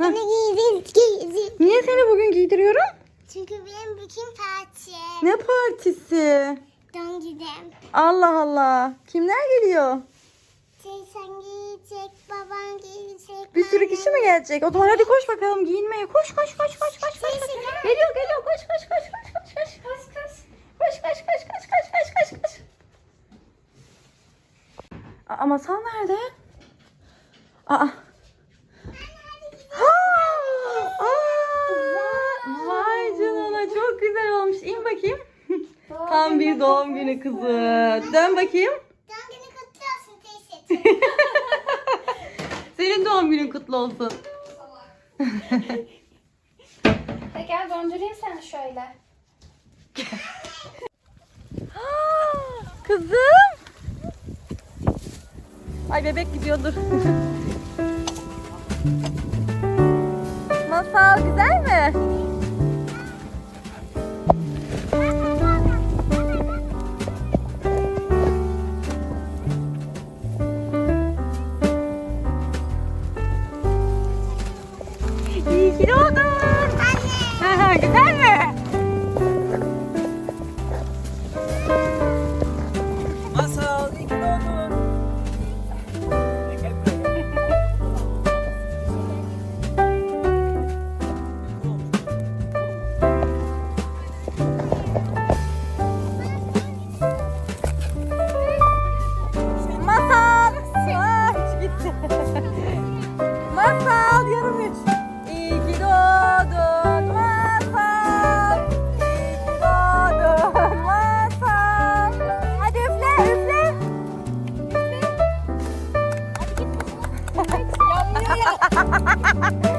Beni giydin, giydin. Niye seni bugün giydiriyorum? Çünkü benim bütün parti. Ne partisi? Don gidem. Allah Allah. Kimler geliyor? Teyzen giyecek, baban giyecek. Bir sürü kişi mi gelecek? O zaman hadi koş bakalım giyinmeye. Koş koş koş koş koş. koş. Gel. Geliyor geliyor koş koş koş koş koş koş. Koş koş. Koş koş koş koş koş koş koş koş. Aa, masal nerede? Aa. Tam bir doğum günü kızı. Dön bakayım. Doğum günü kutlu olsun teyzeciğim. Senin doğum günün kutlu olsun. Hadi gel döndüreyim seni şöyle. Kızım. Ay bebek gidiyordur. Masal güzel mi? İyi ki doğdun. Anne. güzel mi? Masal Ha ha ha ha ha ha!